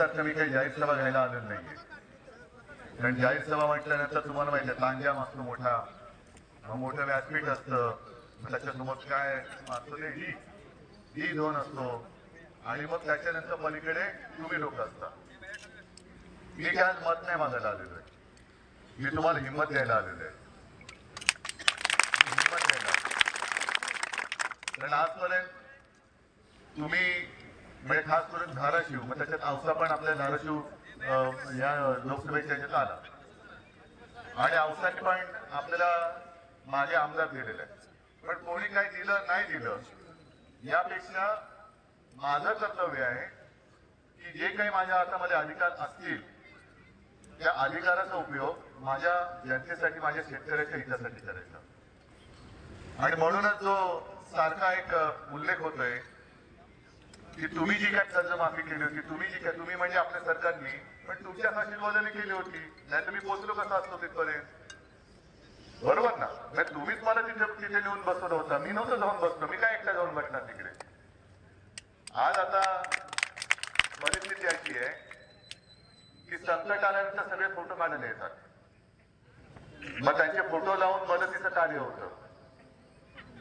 नेहमीसारखं मी काही जाहीर सभा घ्यायला आलेलो नाहीये. कारण जाहीर सभा म्हटल्यानंतर तुम्हाला माहिती आहे तांजाम असतो मोठा. मग मोठं व्यासपीठ असतं. मग त्याच्यासमोर काय असतं ते? ही ही झोन असतो. आणि मग त्याच्यानंतर पलीकडे तुम्ही लोक असता. मी काय आज मत नाही मागायला आलेलो आहे. मी तुम्हाला हिंमत द्यायला आलेलो आहे. हिंमत द्यायला कारण आजपर्यंत तुम्ही म्हणजे खास करून धाराशिव मग त्याच्यात औसा पण आपल्या धाराशिव या लोकसभेच्या ह्याच्यात आला. आणि औसाने पण आपल्याला मागे आमदार दिलेले आहे पण कोणी काही दिलं नाही दिलं यापेक्षा माझं कर्तव्य आहे की जे काही माझ्या हातामध्ये अधिकार असतील त्या अधिकाराचा उपयोग माझ्या जनतेसाठी माझ्या शेतकऱ्याच्या हितासाठी करायचा. आणि म्हणूनच जो सारखा एक उल्लेख होतोय की तुम्ही जी काय कर्जमाफी केली होती तुम्ही जी काय तुम्ही म्हणजे आपल्या सरकारनी पण तुमच्या आशीर्वादाने केली होती. नाही तर मी पोचलो कसं असतो तिथपर्यंत? बरोबर ना? नाही तुम्हीच मला तिथे तिथे नेऊन बसवलं होता. मी नव्हतं जाऊन बसतो मी काय एकटा जाऊन बसणार तिकडे? आज आता परिस्थिती अशी आहे की संकट आल्यानंतर सगळे फोटो काढायला येतात. मग त्यांचे फोटो लावून मदतीचं कार्य होतं.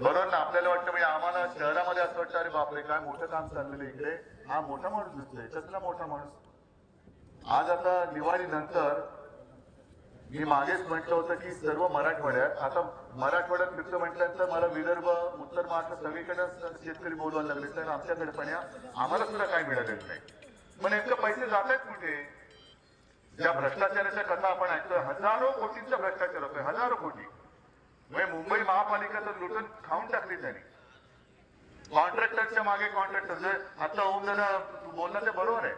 बरोबर ना आपल्याला वाटतं म्हणजे आम्हाला शहरामध्ये असं वाटतं अरे बापरे काय मोठं काम चाललेलं आहे इकडे. हा मोठा माणूस दिसतोय कसला मोठा माणूस. आज आता दिवाळी नंतर मी मागेच म्हटलं होतं की सर्व मराठवाड्यात आता मराठवाड्यात फिरतं म्हटल्यानंतर मला विदर्भ उत्तर महाराष्ट्र सगळीकडे शेतकरी बोलवायला लागले तर आमच्याकडे पण या. आम्हाला सुद्धा काय मिळालेलं नाही. पण नेमकं पैसे जात आहेत कुठे? ज्या भ्रष्टाचाराच्या कथा आपण ऐकतोय हजारो कोटींचा भ्रष्टाचार होतोय हजारो कोटी. म्हणजे मुंबई महापालिका तर लुटून खाऊन टाकली त्यांनी. कॉन्ट्रॅक्टरच्या मागे कॉन्ट्रॅक्टर आता होऊन जरा बोलणं ते बरोबर आहे.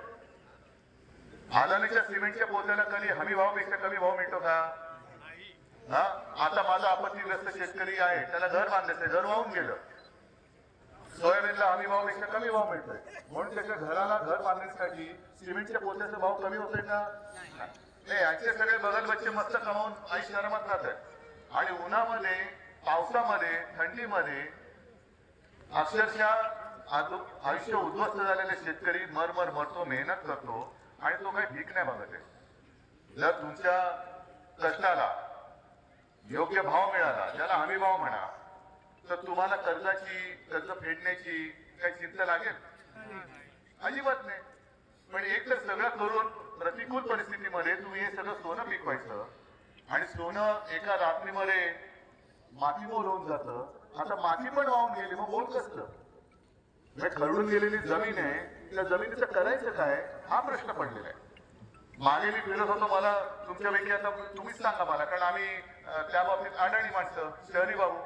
अदानीच्या सिमेंटच्या पोत्याला कधी हमी भावापेक्षा कमी भाव मिळतो का? हा? आता माझा आपत्तीग्रस्त शेतकरी आहे. त्याला घर बांधायचंय घर वाहून गेलं. सोयाबीनला हमी भावापेक्षा कमी भाव मिळतोय. म्हणून त्याच्या घराला घर बांधण्यासाठी सिमेंटच्या पोत्याचा भाव कमी होतोय का? नाही. यांचे सगळे बगल बच्चे मस्त कमावून आई शहरात राहत आहेत आणि उन्हामध्ये पावसामध्ये थंडीमध्ये अक्षरशः आयुष्य उद्ध्वस्त झालेले शेतकरी मरमर मरतो मेहनत करतो आणि तो काही भीक नाही बघत आहे. जर तुमच्या कष्टाला योग्य भाव मिळाला ज्याला हमी भाव म्हणा तर तुम्हाला कर्जाची कर्ज फेडण्याची काही चिंता लागेल? अजिबात नाही. पण एक तर सगळं करून प्रतिकूल परिस्थितीमध्ये तुम्ही हे सगळं सोनं पिकवायचं आणि सोनं एका रात्रीमध्ये मातीमोल होऊन जातं. आता माती पण वाहून गेली मग बोल कसलं? म्हणजे गेलेली जमीन आहे त्या जमिनीचं करायचं काय? हा प्रश्न पडलेला आहे. मागे मी फिरत होतो मला तुमच्यापैकी आता तुम्हीच सांगा मला कारण आम्ही त्या बाबतीत अडाणी माणसं शहरी बाबू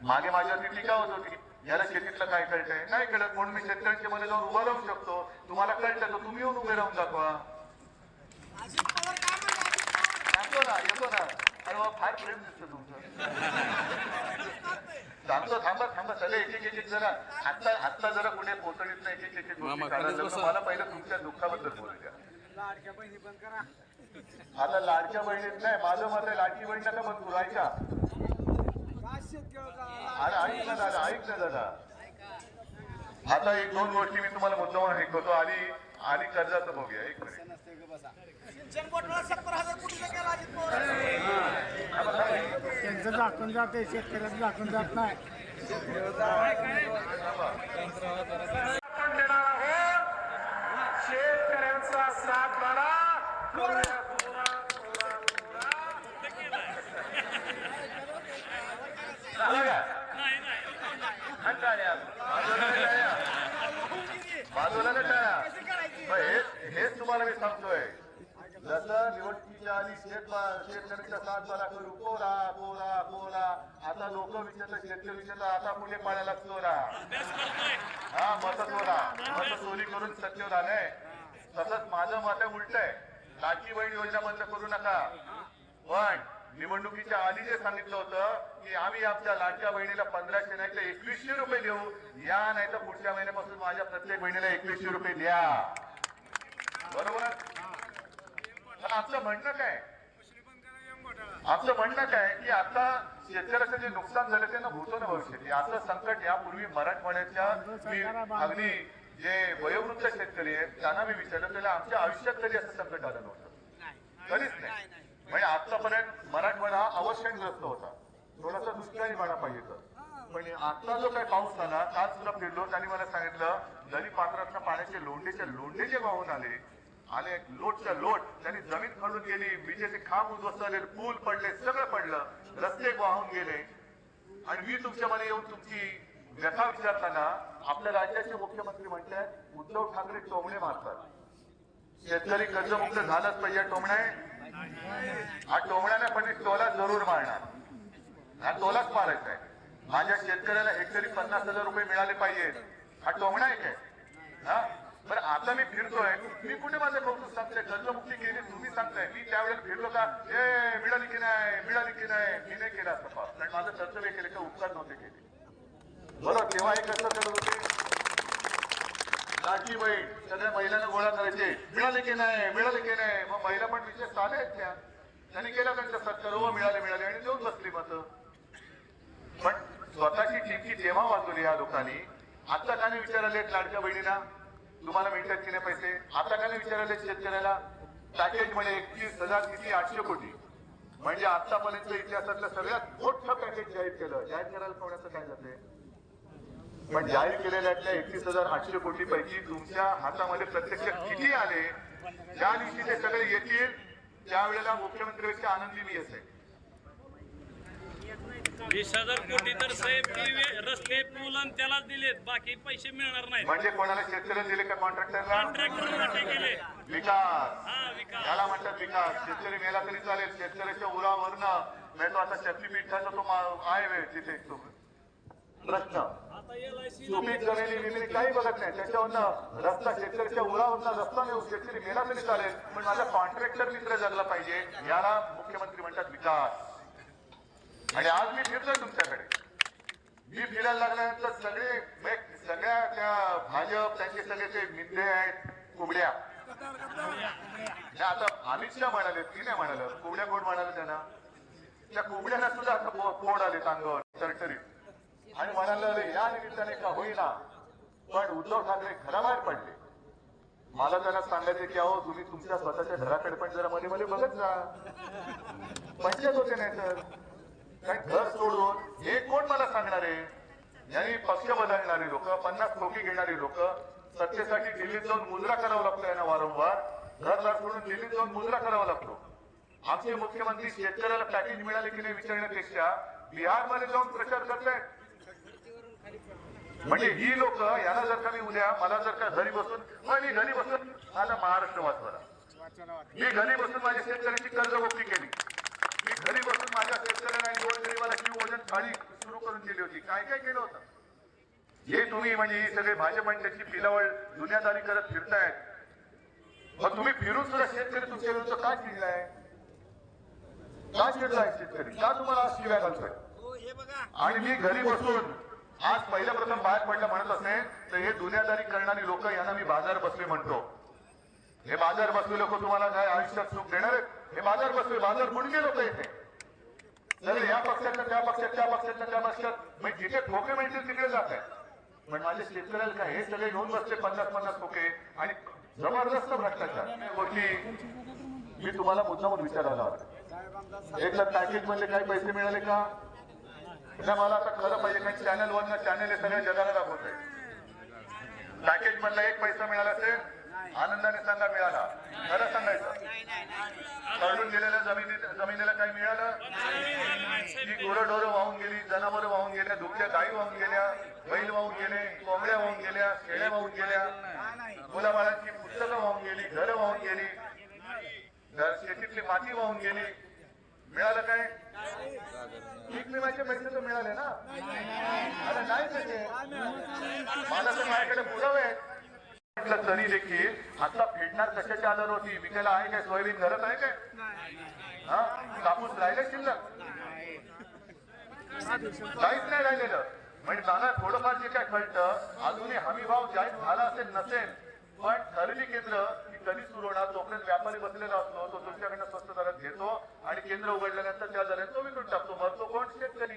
मागे माझ्यावरती टीका होत होती याला शेतीतलं काय कळतंय? नाही कळत म्हणून मी शेतकऱ्यांच्या मध्ये जाऊन उभा राहू शकतो. तुम्हाला कळतं तर तुम्ही येऊन उभे राहून दाखवा. सांगतो ना येतो ना अरे वा फार प्रेम दिसतं तुमचं सांगतो थांबा थांबा सगळे एक एक एक एक जरा आत्ता आत्ता जरा कुठे नाही एक एक एक. मला पहिलं तुमच्या दुःखाबद्दल बोलू द्या आता लाडक्या बहिणीत नाही माझं मत आहे लाडकी बहीण नका बंद करू ऐका अरे ऐक ना दादा ऐक ना दादा आता एक दोन गोष्टी मी तुम्हाला मुद्दाम ऐकवतो आधी आधी कर्जाचं बघूया एक मिनिट त्यांचं झाकून जाते शेतकऱ्याचं झाकून जात नाही. शेतकऱ्यांचा सातबारा कोरा, कोरा, कोरा, कोरा. झालं का? कंटाळ्या. बाजूला नाही टाळ्या. बाजूला नाही टाळ्या. मग हे- हेच तुम्हाला मी सांगतोय जसं निवडणुकीच्या आधी शेत शेतकऱ्यांच्या सात बारा करू कोरा कोरा कोरा आता लोक विचारलं शेतकरी विचारलं आता पुढे पाण्याला चोरा. हा मत चोरा. मत चोरी करून सत्तेवर आलंय तसंच माझं मत उलट आहे लाडकी बहीण योजना बंद करू नका. पण निवडणुकीच्या आधी जे सांगितलं होतं की आम्ही आमच्या लाडक्या बहिणीला पंधराशे नाही तर एकवीसशे रुपये देऊ. या नाही तर पुढच्या महिन्यापासून माझ्या प्रत्येक बहिणीला एकवीसशे रुपये द्या. बरोबर? आमचं म्हणणं काय? आमचं म्हणणं काय की आता शेतकऱ्याचं जे नुकसान झालं त्यांना होतो ना भविष्यात असं संकट यापूर्वी मराठवाड्याच्या मी अगदी जे वयोवृद्ध शेतकरी आहेत त्यांना मी विचारलं त्याला आमच्या आयुष्यात कधी असं संकट आलं नव्हतं? कधीच नाही. म्हणजे आतापर्यंत मराठवाडा हा अवशयनग्रस्त होता. थोडासा दुष्काळी म्हणा पाहिजे तर पण आता जो काही पाऊस झाला काल सुद्धा फिरलो त्यांनी मला सांगितलं नदी पात्रातनं पाण्याचे लोंढेच्या लोंढे जे वाहून आले आले लोटच्या लोट. त्यांनी जमीन खडून गेली विजेचे खांब उद्ध्वस्त झाले पूल पडले सगळं पडलं. रस्ते वाहून गेले. आणि मी तुमच्या तुमच्यामध्ये येऊन तुमची व्यथा विचारताना आपल्या राज्याचे मुख्यमंत्री म्हटले उद्धव ठाकरे टोमणे मारतात. शेतकरी कर्जमुक्त झालाच पाहिजे टोमणे. हा टोमण्याने पण टोला जरूर मारणार. हा टोलाच मारायचा आहे. माझ्या शेतकऱ्याला हेक्टरी पन्नास हजार रुपये मिळाले पाहिजेत. हा टोमणा आहे. हा? आता मी फिरतोय. मी कुठे माझं कौतुक सांगतोय? कर्जमुक्ती केली तुम्ही सांगताय. मी त्यावेळेस फिरलो का? ए मिळाली की नाही? मिळाली की नाही? मी नाही केला तपास कारण माझं कर्तव्य केले का? उपकार नव्हते केले. बरं तेव्हा हे कसं करत होते लाठी बाई सगळ्या महिलांना गोळा करायचे. मिळाले की नाही? मिळाले की नाही? मग महिला पण विशेष साधे आहेत त्या. त्यांनी केला त्यांचा सत्कार हो मिळाले मिळाले आणि देऊन बसली मत पण स्वतःची टिमकी तेव्हा वाजवली या लोकांनी. आता त्याने विचारले लाडक्या बहिणींना? तुम्हाला मिळतात की नाही पैसे? आता काय नाही विचारले शेतकऱ्याला पॅकेज म्हणजे एकतीस हजार किती? आठशे कोटी. म्हणजे आतापर्यंत इतिहासातलं सगळ्यात मोठं पॅकेज जाहीर केलं. जाहीर करायला कोणाचं काय जाते? पण जाहीर केलेल्यातल्या एकतीस हजार आठशे कोटी पैकी तुमच्या हातामध्ये प्रत्यक्ष किती आले? ज्या दिवशी ते सगळे येतील त्यावेळेला मुख्यमंत्र्यापेक्षा आनंदी मी असेल वीस हजार कोटी तर साहेब ते रस्ते पूल आणि त्यालाच दिलेत. बाकी पैसे मिळणार नाहीत. म्हणजे कोणाला शेतकऱ्याला दिले का कॉन्ट्रॅक्टरला कॉन्ट्रॅक्टर वाटे गेले विकास. हा विकास. याला म्हणतात विकास. शेतकरी मेला तरी चालेल. शेतकऱ्याच्या उरावरनं नाही तो आता शक्तीपीठाचा तो मा- आहे वे तिथे तो. प्रश्न. आता एल आय सी सुपीक जमिनी विमिनी काही बघत नाही. त्याच्यावरनं रस्ता शेतकऱ्याच्या उरावरनं रस्ता नेऊ शेतकरी मेला तरी चालेल. पण माझा कॉन्ट्रॅक्टर मित्र जगला पाहिजे. याला मुख्यमंत्री म्हणतात विकास. आणि आज मी फिरलो तुमच्याकडे. मी फिरायला लागल्यानंतर सगळे सगळ्या त्या भाजप त्यांचे सगळे ते मिंदे आहेत कुबड्या. आता अमित शहा म्हणाले ती नाही म्हणाल कुबड्या कोण म्हणाले त्यांना? त्या कुबड्याला सुद्धा आता कोण पोड आले अंगावर तरतरीत आणि म्हणाले या निमित्ताने का होईना पण उद्धव ठाकरे घराबाहेर पडले. मला त्यांना सांगायचे की अहो तुम्ही तुमच्या स्वतःच्या घराकडे पण जरा मध्ये मध्ये बघत जा. पंचायत होते नाही तर. काय घर सोडून हे कोण मला सांगणार? आहे यांनी पक्ष बदलणारे लोक पन्नास खोकी घेणारी लोक सत्तेसाठी दिल्लीत जाऊन मुजरा करावा लागतो यांना वारंवार. घरदार सोडून दिल्लीत जाऊन मुजरा करावा लागतो. आमचे मुख्यमंत्री शेतकऱ्याला पॅकेज मिळाले की नाही विचारण्यापेक्षा बिहारमध्ये जाऊन प्रचार करतायत. म्हणजे ही लोक यांना जर का मी उद्या मला जर का घरी बसून मग मी घरी बसून माझा महाराष्ट्र वाचवला मी घरी बसून माझ्या शेतकऱ्याची कर्जमुक्ती केली. घरी बसून माझ्या शेतकऱ्यांना आणि दोन गरीबाला जीव वजन थाळी सुरू करून दिली होती. काय काय केलं होतं? हे तुम्ही म्हणजे ही सगळे भाजप त्याची पिलावळ दुनियादारी करत फिरतायत. मग तुम्ही फिरून सुद्धा शेतकरी तुमच्या काय चिडलाय? का चिडलाय शेतकरी? का तुम्हाला आज शिव्या घालतोय? आणि मी घरी बसून आज पहिल्या प्रथम बाहेर पडलं म्हणत असेल तर हे दुनियादारी करणारी लोक यांना मी बाजार बसले म्हणतो. हे बाजार बसले लोक तुम्हाला काय आयुष्यात सुख देणार आहेत? हे बाजार बसले बाजार मुंडके लोक येते तर या पक्षातल्या त्या पक्षात त्या पक्षातल्या त्या पक्षात मग जिथे ठोके मिळतील तिकडे जात आहे. पण माझ्या शेतकऱ्याला काय हे सगळे घेऊन बसले पन्नास पन्नास ठोके आणि जबरदस्त भ्रष्टाचार. गोष्टी मी तुम्हाला मुद्दामून विचारायला हवं एक तर पॅकेज मधले काही पैसे मिळाले का? मला आता खरं पाहिजे कारण चॅनल वरनं चॅनल हे सगळ्या जगाला दाखवत आहे पॅकेज मधला एक पैसा मिळाला असेल आनंदाने सांगा मिळाला. खरं सांगायचं. काढून गेलेल्या जमिनी जमिनीला काही मिळालं? ही गुरंढोरं वाहून गेली जनावरं वाहून गेल्या धुक्या गायी वाहून गेल्या बैल वाहून गेले कोंबड्या वाहून गेल्या शेळ्या वाहून गेल्या मुलाबाळांची पुस्तकं वाहून गेली घरं वाहून गेली शेतीतली माती वाहून गेली. मिळालं काय? पीक विम्याचे पैसे तर मिळाले ना? अरे नाही त्याचे मला तर माझ्याकडे पुरावे आहेत. म्हटलं तरी देखील आता फेडणार कशाच्या आधारवरती? होती विकायला आहे काय? सोयाबीन घरात आहे काय? हा? कापूस राहिले शिल्लक? काहीच नाही राहिलेलं. म्हणजे दादा थोडंफार जे काय कळतं अजूनही हमी भाव जाहीर झाला असेल नसेल पण खरेदी केंद्र कधी सुरू होणार तोपर्यंत व्यापारी बसलेला असतो तो तुमच्याकडनं स्वस्त दरात घेतो आणि केंद्र उघडल्यानंतर त्या दरात तो विकून टाकतो. मग तो कोण? शेतकरी.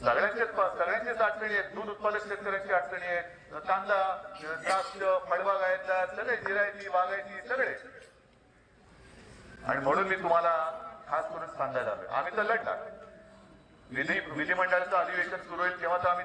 सगळ्यांचेच सगळ्यांचेच अडचणी आहेत. दूध उत्पादक शेतकऱ्यांची अडचणी आहेत. कांदा द्राक्ष फळबाग आहेत सगळे जिरायती बागायती सगळे. आणि म्हणून मी तुम्हाला खास करून सांगायला आलोय. आम्ही तर लढला विधी विधिमंडळाचं अधिवेशन सुरू होईल तेव्हा तर आम्ही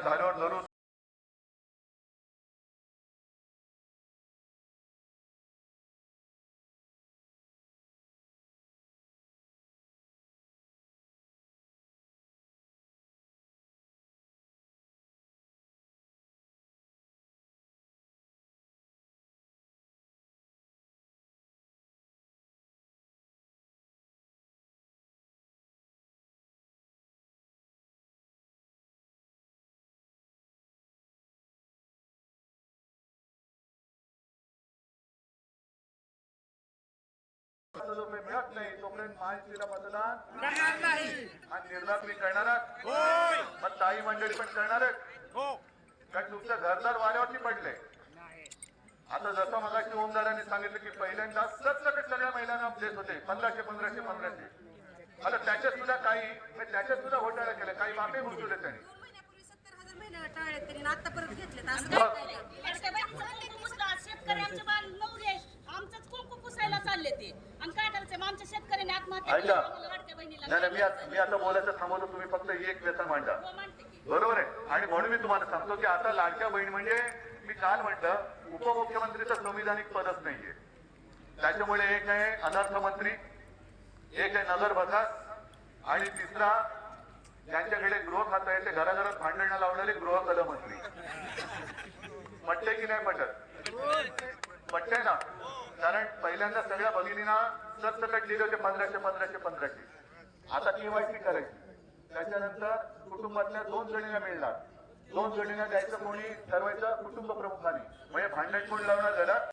त्या- झाल्यावर धरून जो काही मिळत नाही तोपर्यंत महायुतीला मतदान आणि निर्धार तुम्ही करणारच मग ताई मंडळी पण करणारच कारण तुमचं घरदार वाऱ्यावरती पडले. आता जसं मगाशी ओमदारांनी सांगितलं की पहिल्यांदा सरसकट सगळ्या महिलांना प्लेस होते. पंधराशे पंधराशे पंधराशे. आता त्याच्यात सुद्धा काही म्हणजे त्याच्यात सुद्धा घोटाळा केला. काही माफी घुसवले त्यांनी. दोन महिन्यापूर्वी सत्तर हजार महिना टाळले तरी आता परत घेतले तर असं काय नाही शेतकऱ्यांचे बाल नवरे आमचंच कुंकू पुसायला चालले ते आणि काय करायचं मग आमच्या शेतकऱ्याने आत्महत्या केली ऐका. नाही मी आता मी आता बोलायचं थांबवतो तुम्ही फक्त एक व्यथा मांडा. बरोबर आहे? आणि म्हणून मी तुम्हाला सांगतो की आता लाडक्या बहीण म्हणजे मी काल म्हटलं उपमुख्यमंत्रीचं संविधानिक पदच नाहीये. त्याच्यामुळे एक आहे अनर्थमंत्री एक आहे नगर बघास आणि तिसरा ज्यांच्याकडे गृह खातं आहे ते घराघरात भांडणं लावणारे गृह कल मंत्री. पटते की नाही पटत? पटते ना? कारण पहिल्यांदा सगळ्या भगिनींना सरसकट दिले होते पंधराशे पंधराशे पंधराशे. आता केवायसी करायची. त्याच्यानंतर कुटुंबातल्या दोन जणींना मिळणार. दोन जणींना द्यायचं कोणी ठरवायचं कुटुंब प्रमुखाने. म्हणजे भांडण कोण लावणार घरात